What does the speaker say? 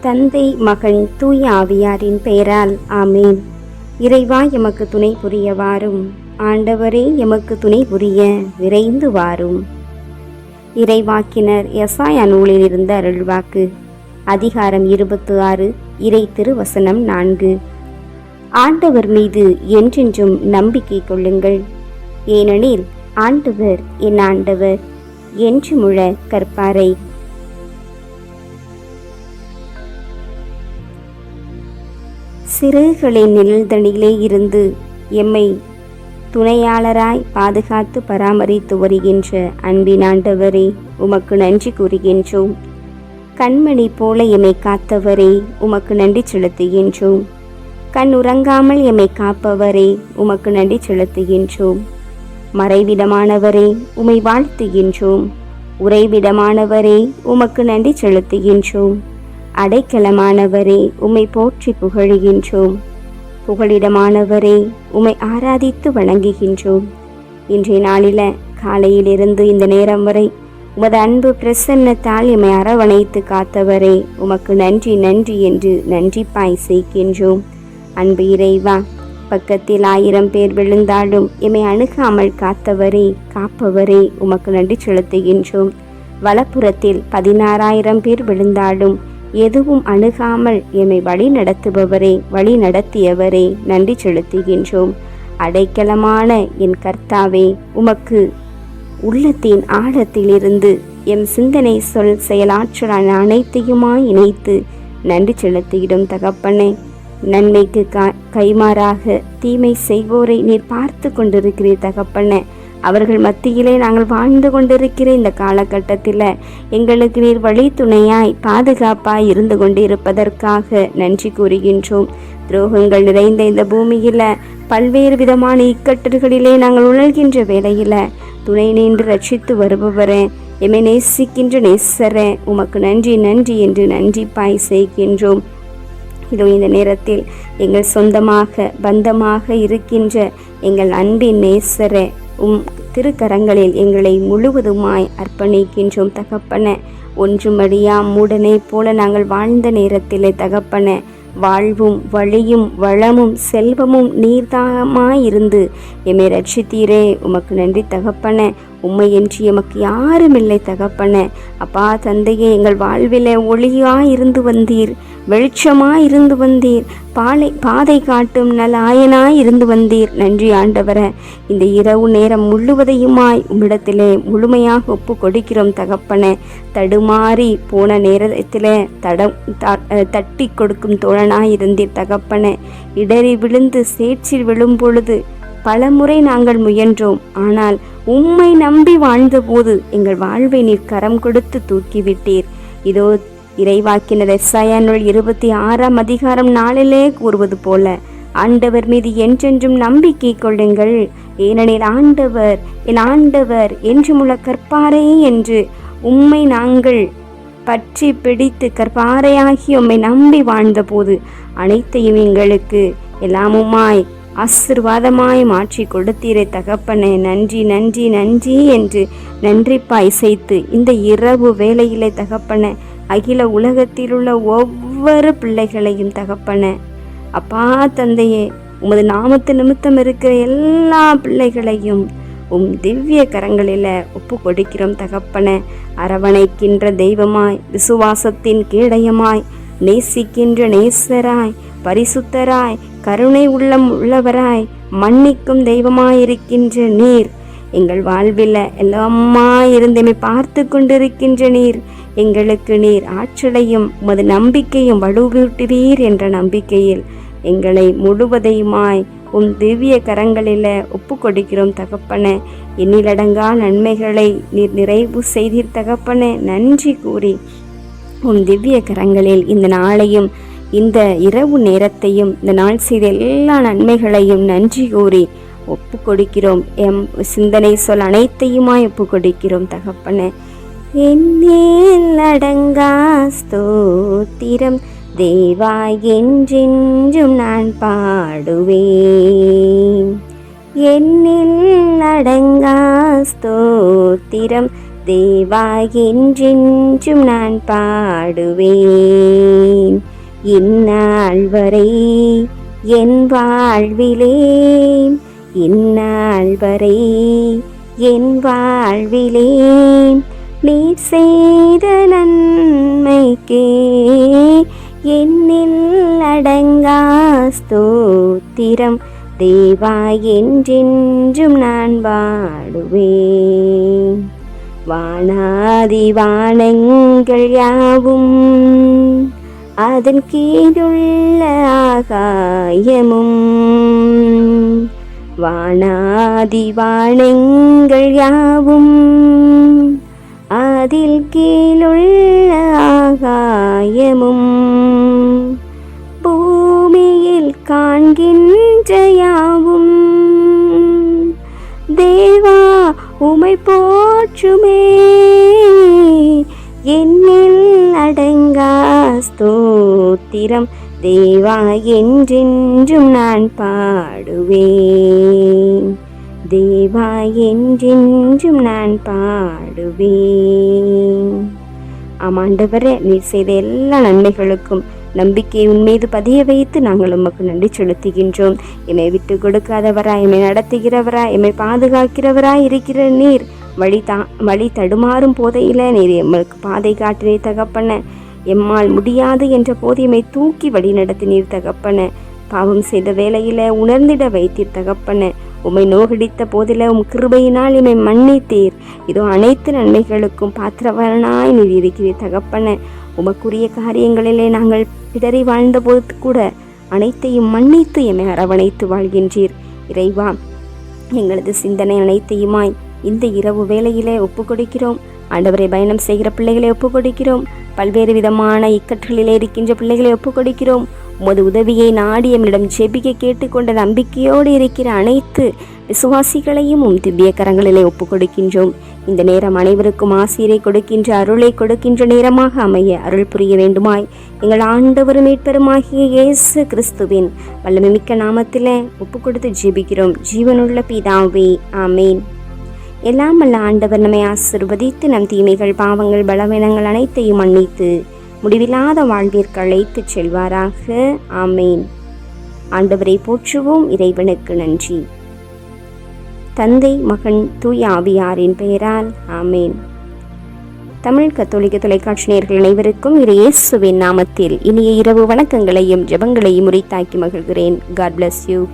தந்தை மகன் தூய ஆவியாரின் பெயரால் ஆமேன். இறைவா எமக்கு துணை புரிய வாரும். ஆண்டவரே எமக்கு துணை புரிய விரைந்து வாரும். இறைவாக்கினர் எசாயா நூலில் இருந்த அருள்வாக்கு அதிகாரம் இருபத்து ஆறு இறை திருவசனம் நான்கு. ஆண்டவர் மீது என்றென்றும் நம்பிக்கை கொள்ளுங்கள். ஏனெனில் ஆண்டவர் என் ஆண்டவர் என்று முழ கற்பாரை சிறுகளின் நிழல்தனிலே இருந்து எம்மை துணையாளராய் பாதுகாத்து பராமரித்து வருகின்ற அன்பின் ஆண்டவரே உமக்கு நன்றி கூறுகின்றோம். கண்மணி போல எம்மை காத்தவரே உமக்கு நன்றி செலுத்துகின்றோம். கண் உறங்காமல் எம்மை காப்பவரே உமக்கு நன்றி செலுத்துகின்றோம். மறைவிடமானவரே உமை வாழ்த்துகின்றோம். உறைவிடமானவரே உமக்கு நன்றி செலுத்துகின்றோம். அடைக்கலமானவரே உம்மை போற்றி புகழுகின்றோம். புகழிடமானவரே உமை ஆராதித்து வணங்குகின்றோம். இன்றைய நாளில காலையிலிருந்து இந்த நேரம் வரை உமது அன்பு பிரசன்னத்தால் எம்மை அரவணைத்து காத்தவரே உமக்கு நன்றி நன்றி என்று நன்றிப்பாய் செய்கின்றோம். அன்பு இறைவா பக்கத்தில் ஆயிரம் பேர் விழுந்தாலும் எம்மை அணுகாமல் காத்தவரே காப்பவரே உமக்கு நன்றி செலுத்துகின்றோம். வலப்புறத்தில் பதினாறாயிரம் பேர் விழுந்தாலும் எதுவும் அணுகாமல் எம்மை வழி நடத்துபவரே வழி நடத்தியவரே நன்றி செலுத்துகின்றோம். அடைக்கலமான என் கர்த்தாவே உமக்கு உள்ளத்தின் ஆழத்திலிருந்து எம் சிந்தனை சொல் செயலாற்றலான அனைத்தையுமாய் இணைத்து நன்றி செலுத்துகிடும் தகப்பனே. நன்மைக்கு கா கைமாறாக தீமை செய்வோரை நீர் பார்த்து கொண்டிருக்கிறீர் தகப்பனே. அவர்கள் மத்தியிலே நாங்கள் வாழ்ந்து கொண்டிருக்கிற இந்த காலகட்டத்தில் எங்களுக்கு நீர் வழி துணையாய் பாதுகாப்பாய் இருந்து கொண்டிருப்பதற்காக நன்றி கூறுகின்றோம். துரோகங்கள் நிறைந்த இந்த பூமியில் பல்வேறு விதமான இக்கட்டுகளிலே நாங்கள் உணர்கின்ற வேளையில் துணை நின்று ரட்சித்து வருபவரே எமை நேசிக்கின்ற நேசரே உமக்கு நன்றி நன்றி என்று நன்றி பாய் செய்கின்றோம். இதோ இந்த நேரத்தில் எங்கள் சொந்தமாக பந்தமாக இருக்கின்ற எங்கள் அன்பின் நேசரே உம் திருக்கரங்களில் எங்களை முழுவதுமாய் அர்ப்பணிக்கின்றோம் தகப்பன. ஒன்றுமடியா மூடனை போல நாங்கள் வாழ்ந்த நேரத்திலே தகப்பன. வாழ்வும் வழியும் வளமும் செல்வமும் நீர்தாமாயிருந்து எம்மை ரட்சித்தீரே உமக்கு நன்றி தகப்பன. உம்மை என்று எமக்கு யாரும் இல்லை தகப்பன. அப்பா தந்தையே எங்கள் வாழ்வில ஒளியாயிருந்து வந்தீர். வெளிச்சமாய் இருந்து வந்தீர். பாலை பாதை காட்டும் நலாயனாய் இருந்து வந்தீர். நன்றி ஆண்டவர. இந்த இரவு நேரம் முழுவதையுமாய் உம்மிடத்திலே முழுமையாக ஒப்பு கொடுக்கிறோம் தகப்பன. தடுமாறி போன நேரத்தில் தடம் தட்டி கொடுக்கும் தோழனாய் இருந்தீர் தகப்பன. இடறி விழுந்து சேற்றில் விழும் பொழுது பலமுறை நாங்கள் முயன்றோம். ஆனால் உம்மை நம்பி வாழ்ந்தபோது எங்கள் வாழ்வை நீர் கரம் கொடுத்து தூக்கிவிட்டீர். இதோ இறைவாக்கினர் எஸ்ஐயானுள் இருபத்தி ஆறாம் அதிகாரம் நாளிலே கூறுவது போல ஆண்டவர் மீது என்றென்றும் நம்பிக்கை கொள்ளுங்கள். ஏனெனில் ஆண்டவர் என் ஆண்டவர் என்றுமுள்ள முழ கற்பாரே என்று உம்மை நாங்கள் பற்றி பிடித்து கற்பாறையாகி உம்மை நம்பி வாழ்ந்தபோது அனைத்தையும் எங்களுக்கு எல்லாமுமாய் ஆசிர்வாதமாய் மாற்றி கொடுத்தீரை தகப்பனே. நன்றி நன்றி நன்றி என்று நன்றிப்பாய் இசைத்து இந்த இரவு வேலையிலே தகப்பன அகில உலகத்தில் உள்ள ஒவ்வொரு பிள்ளைகளையும் தகப்பன. அப்பா தந்தையே உமது நாமத்து நிமித்தம் இருக்கிற எல்லா பிள்ளைகளையும் உம் திவ்ய கரங்களில் ஒப்பு கொடுக்கிறோம் தகப்பன. அரவணைக்கின்ற தெய்வமாய் விசுவாசத்தின் கீடயமாய் நேசிக்கின்ற நேசராய் பரிசுத்தராய் கருணை உள்ளம் உள்ளவராய் மன்னிக்கும் தெய்வமாயிருக்கின்ற நீர் எங்கள் வாழ்வில் எல்லாமா இருந்தமை பார்த்து கொண்டிருக்கின்ற நீர் எங்களுக்கு நீர் ஆற்றலையும் உமது நம்பிக்கையும் வலுவூட்டுவீர் என்ற நம்பிக்கையில் எங்களை முழுவதையுமாய் உம் திவ்ய கரங்களில் ஒப்பு கொடுக்கிறோம் தகப்பன. எண்ணிலடங்கா நன்மைகளை நீர் நிறைவு செய்தீர் தகப்பன. நன்றி கூறி உன் திவ்ய கரங்களில் இந்த நாளையும் இந்த இரவு நேரத்தையும் இந்த நாள் செய்த எல்லா நன்மைகளையும் நன்றி கூறி ஒப்பு கொடுக்கிறோம் எம் சிந்தனை சொல் அனைத்தையுமாய் ஒப்பு கொடுக்கிறோம் தகப்பன. என்னேல் அடங்கா ஸ்தோத்திரம் தேவா என்றென்றும் நான் பாடுவேன் என்னில் அடங்கா ஸ்தோத்திரம் தேவா என்றென்றும் நான் பாடுவேன் இந்நாள் வரை என் வாழ்விலே இந்நாள் வரை என் வாழ்விலே நீ செய்த நன்மைக்கே என்னில் அடங்கா ஸ்தோத்திரம். தேவா என்றென்றும் நான் பாடுவேன். வானாதி வானங்கள் யாவும் அதன் கீழுள்ள ஆகாயமும். வானாதி வானங்கள் யாவும் அதில் கீழுள்ள ஆகாயமும் பூமியில் காண்கின்ற யாவும். தேவா உமை போற்றுமே என்னில் அடங்கா ஸ்தோத்திரம். தேவா என்றென்றும் நான் பாடுவேன். தேவா என்றென்றும் நான் பாடுவேன். ஆமாண்டவரே நீர் செய்த எல்லா நன்மைகளுக்கும் நம்பிக்கை உன்மீது பதிய வைத்து நாங்கள் உமக்கு நன்றி செலுத்துகின்றோம். எம்மை விட்டு கொடுக்காதவரா எம்மை நடத்துகிறவரா எம்மை பாதுகாக்கிறவரா இருக்கிற நீர் வழி தா வழி தடுமாறும் போதையில் நீர் எம்மளுக்கு பாதை காட்டினே தகப்பன. எம்மால் முடியாது என்ற போதியமை தூக்கி வழி நடத்தினீர் தகப்பன. பாவம் செய்த வேலையில் உணர்ந்திட வைத்தீர் தகப்பன. உம்மை நோகடித்த போதில உம் கிருபையினால் இமை மன்னித்தீர். இதோ அனைத்து நன்மைகளுக்கும் பாத்திரவரனாய் நீர் இருக்கிறீர் தகப்பன. உமக்குரிய காரியங்களிலே நாங்கள் பிடறி வாழ்ந்தபோது கூட அனைத்தையும் மன்னித்து எம்மை அரவணைத்து வாழ்கின்றீர். இறைவா எங்களது சிந்தனை அனைத்தையுமாய் இந்த இரவு வேளையிலே ஒப்பு கொடுக்கிறோம் ஆண்டவரை பயணம் செய்கிற பிள்ளைகளை ஒப்பு கொடுக்கிறோம் பல்வேறு விதமான இக்கட்டுகளிலே இருக்கின்ற பிள்ளைகளை ஒப்பு கொடுக்கிறோம் உமது உதவியை நாடி எம்மிடம் ஜெபிக்க கேட்டுக்கொண்ட நம்பிக்கையோடு இருக்கிற அனைத்து விசுவாசிகளையும் உம் திவ்ய கரங்களிலே ஒப்பு கொடுக்கின்றோம் இந்த நேரம் அனைவருக்கும் ஆசிரியை கொடுக்கின்ற அருளை கொடுக்கின்ற நேரமாக அமைய அருள் புரிய வேண்டுமாய். எங்கள் ஆண்டவர் மீட்பெருமாகிய இயேசு கிறிஸ்துவின் வல்லமைமிக்க நாமத்தில் ஒப்பு கொடுத்து ஜெபிக்கிறோம். ஜீவனுள்ள பிதாவே ஆமேன். எல்லாம் வல்ல ஆண்டவர் நம்மை ஆசிர்வதித்து நம் தீமைகள் பாவங்கள் பலவீனங்கள் அனைத்தையும் மன்னித்து முடிவில்லாத வாழ்விற்கு அழைத்து செல்வாராக. ஆமேன். ஆண்டவரை போற்றுவோம் இறைவனுக்கு நன்றி. தந்தை மகன் தூய ஆவியாரின் பெயரால் ஆமேன். தமிழ் கத்தோலிக்க தொலைக்காட்சி நேர்கள் அனைவருக்கும் இரு இயேசுவின் நாமத்தில் இனிய இரவு வணக்கங்களையும் ஜெபங்களையும் உரித்தாக்கி மகிழ்கிறேன். God bless you